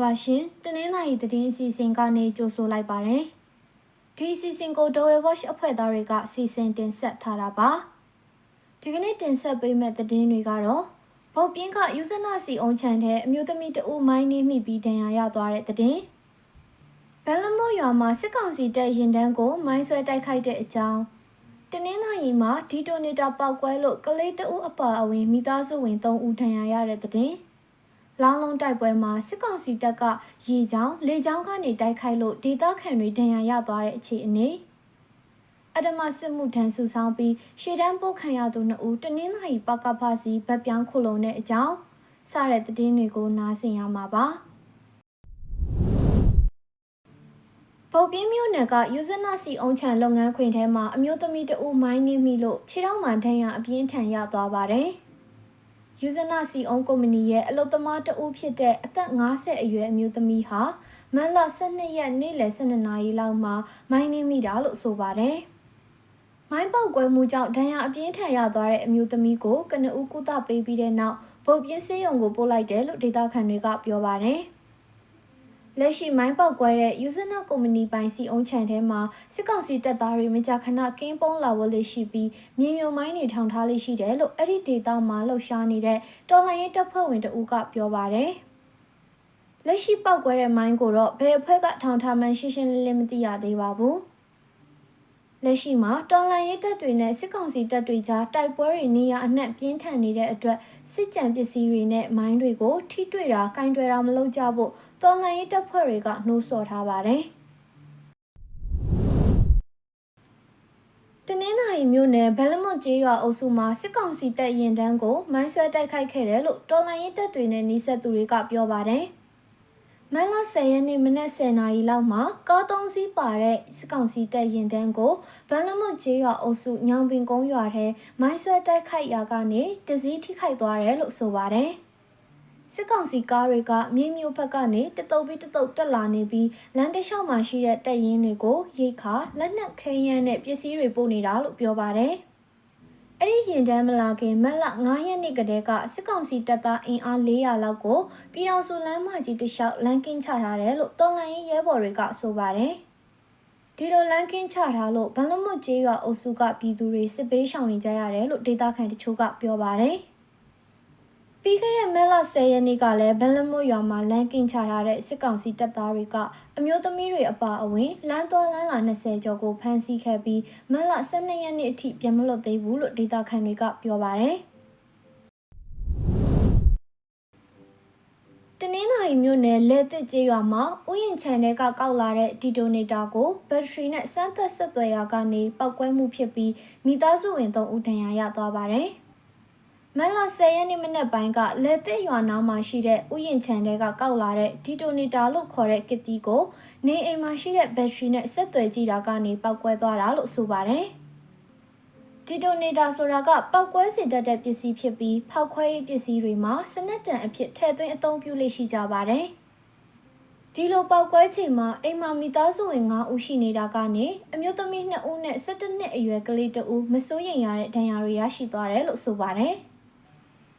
လာပါရှင်တနင်္လာရီသတင်းအစီအစဉ်ကနေကြိုဆိုလိုက်ပါတယ်ဒီအစီအစဉ်ကို Dole Watch အဖွဲ့သားတွေကစီစဉ်တင်ဆက်ထားတာပါဒီကနေ့တင်ဆက်ပေးမယ့်သတင်းတွေကတော့ဗုတ်ပြင်းကယူဇနာစီအောင်ချန်တဲ့အမျိုးသမီးတဦးမိုင်းနေမိပြီးဒဏ်ရာရသွားတဲ့သတင်းဘယ်လမို့ရွာမှာစစ်ကောင်စီတပ်ရင်တန်းကိုမိုင်းဆွဲတိုက်ခိုက်တဲ့အကြောင်းတနင်္လာရီမှာဒီတိုနေတာပောက်ကွဲလို့ကလေးတဦးအပါအဝင်မိသားစုဝင်3ဦးဒဏ်ရာရတဲ့သတင်း လောင်းလုံးတိုက်ပွဲမှာစစ်ကောင်စီတပ်ကရေချောင်းလေချောင်းကနေတိုက်ခိုက်လို့ဒေသခံတွေဒဏ်ရာရသွားတဲ့အခြေအနေအဒမစစ်မှုထမ်းစုဆောင်ပြီးရှေ့တန်းပို့ခံရသူနှစ်ဦးတနင်္လာရီပကဖစီဗတ်ပြောင်းခုလုံတဲ့အကြောင်းစတဲ့သတင်းတွေကိုနားဆင်ရမှာပါပုတ်ပြင်းမြို့နယ်ကယူဇနာစီအောင်ချန်လုပ်ငန်းခွင်ထဲမှာအမျိုးသမီးတဦးမိုင်းနေမိလို့ခြေထောက်မှန်ဒဏ်ရာအပြင်းထန်ရသွားပါတယ်။ ယူဇနာစီအုံကုမ္ပဏီရဲ့အလုပ်သမားတဦးဖြစ်တဲ့အသက်50အရွယ်အမျိုးသမီးဟာမတ်လ12ရက်နေ့လယ်12နာရီလောက်မှာမိုင်းနှင်းမိတာလို့ဆိုပါတယ်။မိုင်းပေါက်ကွဲမှုကြောင့်ဒဏ်ရာအပြင်းထန်ရသွားတဲ့အမျိုးသမီးကိုကနဦးကုသပေးပြီးတဲ့နောက်ဗုတ်ပြင်းစေးရုံကိုပို့လိုက်တယ်လို့ဒေသခံတွေကပြောပါတယ်။ လက်ရှိမိုင်းပေါက်ကွဲတဲ့ယူဇနာကုမ္ပဏီပိုင်စီအုံးချန်ထဲမှာစစ်ကောင်စီတပ်သားတွေမကြာခဏကင်းပုံးလာဝတ်လေးရှိပြီးမြေမြုံမိုင်းတွေထောင်ထားလေးရှိတယ်လို့အဲ့ဒီဒေသမှာလှုပ်ရှားနေတဲ့တော်လှန်ရေးတပ်ဖွဲ့ဝင်တဦးကပြောပါတယ်။လက်ရှိပေါက်ကွဲတဲ့မိုင်းကိုတော့ဘယ်အဖွဲ့ကထောင်ထားမှန်းရှင်းရှင်းလင်းလင်းမသိရသေးပါဘူး။ လက်ရှိမှာတော်လန်ရေးတပ်တွေနဲ့စစ်ကောင်စီတပ်တွေကြားတိုက်ပွဲတွေနေရအနှံ့ပြင်းထန်နေတဲ့အတွက်စစ်ကြံပစ္စည်းတွေနဲ့မိုင်းတွေကိုထိတွေ့တာကင်တွယ်တာမလုပ်ကြဖို့တော်လန်ရေးတပ်ဖွဲ့တွေကနှိုးဆော်ထားပါတယ်။တနင်္သာရီမြို့နယ်ဘယ်လမွန်ကျေးရွာအုပ်စုမှာစစ်ကောင်စီတပ်ရင်တန်းကိုမိုင်းဆွဲတိုက်ခိုက်ခဲ့တယ်လို့တော်လန်ရေးတပ်တွေနဲ့နှိစက်သူတွေကပြောပါတယ်။ မန်လ10ရက်နေ့မနက်10:00နာရီလောက်မှာကားသုံးစီးပါတဲ့စစ်ကောင်စီတပ်ရင်တန်းကိုဗန်လမွတ်ကျေးရွာအုပ်စုညောင်ပင်ကုန်းရွာထဲမိုင်းဆွဲတိုက်ခိုက်ရာကနေတစည်းထိခိုက်သွားတယ်လို့ဆိုပါတယ်။စစ်ကောင်စီကားတွေကမြေမျိုးဘက်ကနေတတုပ်ပြီးတတုပ်တက်လာနေပြီးလမ်းတစ်လျှောက်မှာရှိတဲ့တပ်ရင်းတွေကိုရိတ်ခါလက်နက်ခဲယမ်းနဲ့ပစ္စည်းတွေပို့နေတာလို့ပြောပါတယ်။ အဲ့ဒီရင်တန်းမလာခင်မက်လ9ရက်နေ့ကတည်းကစစ်ကောင်စီတပ်သားအင်အား400လောက်ကိုပြည်တော်စုလမ်းမကြီးတလျှောက်လမ်းကင်းချထားတယ်လို့တော်လိုင်းရဲဘော်တွေကဆိုပါတယ်။ဒီလိုလမ်းကင်းချထားလို့ဗန်လမွတ်ကျေးရွာအုပ်စုကပြည်သူတွေစစ်ပေးရှောင်နေကြရတယ်လို့ဒေသခံတချို့ကပြောပါတယ်။ ပြီးခဲ့တဲ့မဲလ10ရက်နေ့ကလည်းဘန်လမွတ်ရွာမှာလမ်းကင်ချထားတဲ့စစ်ကောင်စီတပ်သားတွေကအမျိုးသမီးတွေအပါအဝင်လမ်းသွားလမ်းလာ20ကျော်ကိုဖမ်းဆီးခဲ့ပြီးမဲလ12ရက်နေ့အထိပြန်မလွတ်သေးဘူးလို့ဒေသခံတွေကပြောပါတယ်တနင်္သာရီမြို့နယ်လက်တစ်ကျေးရွာမှာဥယျာဉ်ခြံထဲကကောက်လာတဲ့ဒီတိုနေတာကိုဘက်ထရီနဲ့စမ်းသပ်ဆက်သွယ်ရာကနေပောက်ကွဲမှုဖြစ်ပြီးမိသားစုဝင်3ဦးဒဏ်ရာရသွားပါတယ်။ မန်လ10ရက်နေ့မနက်ပိုင်းကလက်သစ်ရွာနားမှာရှိတဲ့ဥယျာဉ်ခြံထဲကကောက်လာတဲ့ဒီတိုနီတာလို့ခေါ်တဲ့ကစ်တီကိုနေအိမ်မှာရှိတဲ့ဘက်ထရီနဲ့ဆက်သွယ်ကြည့်တာကနေပောက်ကွဲသွားတာလို့ဆိုပါတယ်။ဒီတိုနီတာဆိုတာကပောက်ကွဲစေတတ်တဲ့ပစ္စည်းဖြစ်ပြီးဖောက်ခွဲရေးပစ္စည်းတွေမှာစနက်တန်အဖြစ်ထည့်သွင်းအသုံးပြုလို့ရှိကြပါတယ်။ဒီလိုပောက်ကွဲချိန်မှာအိမ်မှာမိသားစုဝင်9ဦးရှိနေတာကနေအမျိုးသမီး2ဦးနဲ့17နှစ်အရွယ်ကလေး2ဦးမစိုးရိမ်ရတဲ့ဒဏ်ရာတွေရရှိသွားတယ်လို့ဆိုပါတယ်။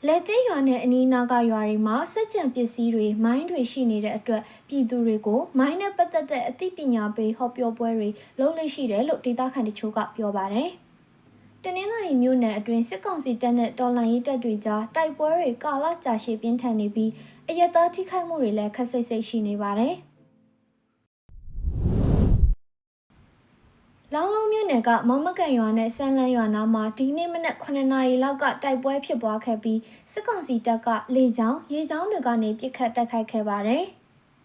လက်သေးရွာနဲ့အနီးနားကရွာတွေမှာစက်ကြံပစ္စည်းတွေမိုင်းတွေရှိနေတဲ့အတွက်ပြည်သူတွေကိုမိုင်းနဲ့ပတ်သက်တဲ့အသိပညာပေးဟောပြောပွဲတွေလုပ်လို့ရှိတယ်လို့ဒေသခံတချို့ကပြောပါတယ်။တနင်္လာရီမြို့နယ်အတွင်းစစ်ကောင်စီတပ်နဲ့တော်လှန်ရေးတပ်တွေကြားတိုက်ပွဲတွေကာလကြာရှည်ပြင်းထန်နေပြီးအရက်သားထိခိုက်မှုတွေလည်းခက်ဆိတ်ဆိတ်ရှိနေပါတယ်။ လောင်းလုံးမြို့နယ်ကမောင်မကန်ရွာနဲ့ဆန်းလန်းရွာနားမှာဒီနေ့မနက်9နာရီလောက်ကတိုက်ပွဲဖြစ်ပွားခဲ့ပြီးစစ်ကောင်စီတပ်ကလေကြောင်းရေကြောင်းတွေကနေပစ်ခတ်တိုက်ခိုက်ခဲ့ပါတယ်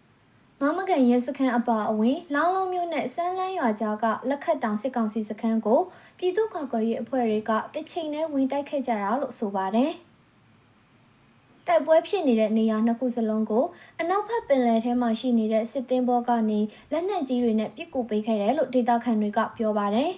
။မောင်မကန်ရဲစခန်းအပါအဝင်လောင်းလုံးမြို့နဲ့ဆန်းလန်းရွာကြားကလက်ခတ်တောင်စစ်ကောင်စီစခန်းကိုပြည်သူ့ကာကွယ်ရေးအဖွဲ့တွေကတစ်ချိန်နဲ့ဝင်တိုက်ခဲ့ကြတာလို့ဆိုပါတယ်။ တိုက်ပွဲဖြစ်နေတဲ့နေရာနှစ်ခုစလုံးကိုအနောက်ဘက်ပင်လယ်ထဲမှာရှိနေတဲ့စစ်သင်းဘောကနေလက်နက်ကြီးတွေနဲ့ပစ်ကူပေးခဲ့တယ်လို့ဒေသခံတွေကပြောပါတယ်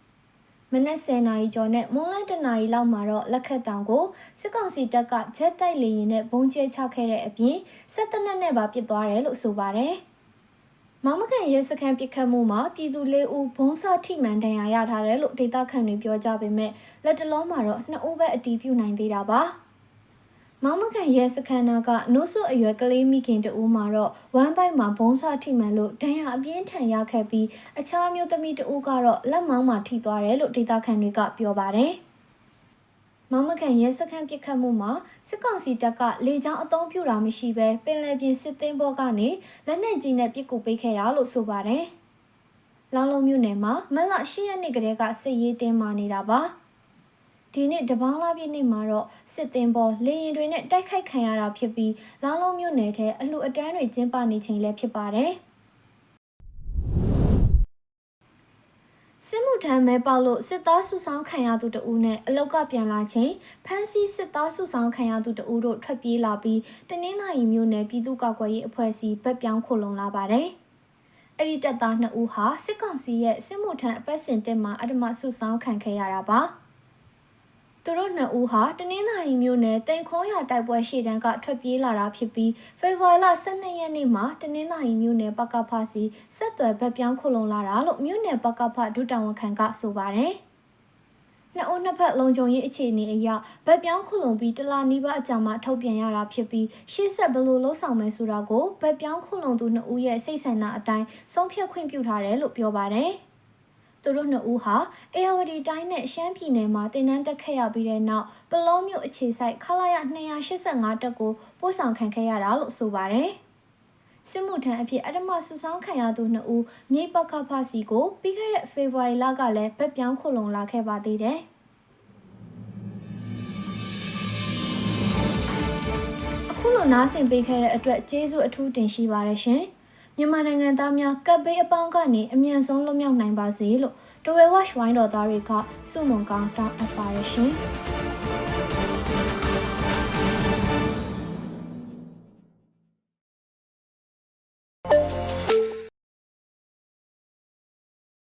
။မနက်10နာရီကျော်နဲ့မွန်းလတနာရီလောက်မှာတော့လက်ခတ်တောင်ကိုစစ်ကောင်စီတပ်ကဂျက်တိုက်လေယာဉ်နဲ့ဘုံကျဲချခဲ့တဲ့အပြင်စစ်တပ်နဲ့ပါပစ်သွားတယ်လို့ဆိုပါတယ်။မောင်မကန်ရဲစခန်းပစ်ခတ်မှုမှာပြည်သူလေးဦးဘုံစာထိမှန်ဒဏ်ရာရထားတယ်လို့ဒေသခံတွေပြောကြပေမဲ့လက်တလုံးမှာတော့နှစ်ဦးပဲအတီးပြုတ်နိုင်သေးတာပါ။ မမောင်မကန်ရဲစခန်းနာကနို့ဆွအရွယ်ကလေးမိခင်တဦးမှာတော့ဝမ်းပိုက်မှာဘုံဆထိမှန်လို့ဒဏ်ရာအပြင်းထန်ရခဲ့ပြီးအခြားမျိုးသမီးတဦးကတော့လက်မောင်းမှာထိသွားတယ်လို့ဒေသခံတွေကပြောပါတယ်။မောင်မကန်ရဲစခန်းပစ်ခတ်မှုမှာစစ်ကောင်စီတပ်ကလေကြောင်းအုံပြူတာမရှိဘဲပင်လယ်ပြင်စစ်သင်းဘောကနေလက်နက်ကြီးနဲ့ပစ်ကူပေးခဲ့တာလို့ဆိုပါတယ်။လောင်လုံးမြို့နယ်မှာမလ10ရက်နေ့ကတည်းကစစ်ရေးတင်းမာနေတာပါ။ ဒီနေ့တပေါင်းလာပြည့်နေ့မှာတော့စစ်သင်ပေါ်လေရင်တွေနဲ့တိုက်ခိုက်ခံရတာဖြစ်ပြီးလောင်းလုံးမြို့နယ်ထဲအလှအတန်းတွေကျင်းပနေချိန်လည်းဖြစ်ပါတယ်စစ်မှုထမ်းမဲပေါက်လို့စစ်သားစုဆောင်ခံရသူတဦးနဲ့အလောက်ကပြန်လာချိန်ဖမ်းဆီးစစ်သားစုဆောင်ခံရသူတဦးတို့ထွက်ပြေးလာပြီးတနင်္လာရီမြို့နယ်ပြည်သူ့ကောက်ကွယ်ရေးအဖွဲ့အစည်းဗက်ပြောင်းခုလုံလာပါတယ်။အဲ့ဒီတပ်သားနှစ်ဦးဟာစစ်ကောင်စီရဲ့စစ်မှုထမ်းအပတ်စဉ်တက်မှာအဓမ္မစုဆောင်ခံခဲ့ရတာပါ။ သူတို့နှစ်ဦးဟာတနင်္သာရီမြို့နယ်တိန်ခေါရတိုက်ပွဲရှေ့တန်းကထွက်ပြေးလာတာဖြစ်ပြီးဖေဖော်ဝါရီလ12ရက်နေ့မှာတနင်္သာရီမြို့နယ်ပကဖစီဆက်သွယ်ဘက်ပြောင်းခုလုံလာတာလို့မြို့နယ်ပကဖဒုတာဝန်ခံကဆိုပါတယ်။နှစ်ဦးနှစ်ဖက်လုံခြုံရေးအခြေအနေအရဗက်ပြောင်းခုလုံပြီးတလာနီးပါးအကြာမှထုတ်ပြန်ရတာဖြစ်ပြီးရှေ့ဆက်ဘယ်လိုလှုပ်ဆောင်မယ်ဆိုတာကိုဗက်ပြောင်းခုလုံသူနှစ်ဦးရဲ့စိတ်ဆန္ဒအတိုင်းဆုံးဖြတ်ခွင့်ပြုထားတယ်လို့ပြောပါတယ်။ သူတို့နှစ်ဦးဟာအေယဝတီတိုင်းနဲ့ရှမ်းပြည်နယ်မှာတင်နန်းတက်ခဲ့ရပြီးတဲ့နောက်ပလောမြို့အခြေဆိုင်ခလာရ285တက်ကိုပို့ဆောင်ခံခဲ့ရတာလို့ဆိုပါတယ်။စစ်မှုထမ်းအဖြစ်အဓမ္မဆုဆောင်ခံရသူနှစ်ဦးမြေပကဖစီကိုပြီးခဲ့တဲ့ဖေဖော်ဝါရီလကလည်းဗက်ပြောင်းခုလုံလာခဲ့ပါသေးတယ်။အခုလိုနားဆင်ပေးခဲ့တဲ့အတွက်ကျေးဇူးအထူးတင်ရှိပါတယ်ရှင်။ မြန်မာနိုင်ငံသားများကပ်ဘေးအပေါင်းကနေအမြန်ဆုံးလွတ်မြောက်နိုင်ပါစေလို့တဝဲဝက်ဝိုင်းတော်သားတွေကစုမုံကောင်းတောင်းအပ်ပါရရှင်။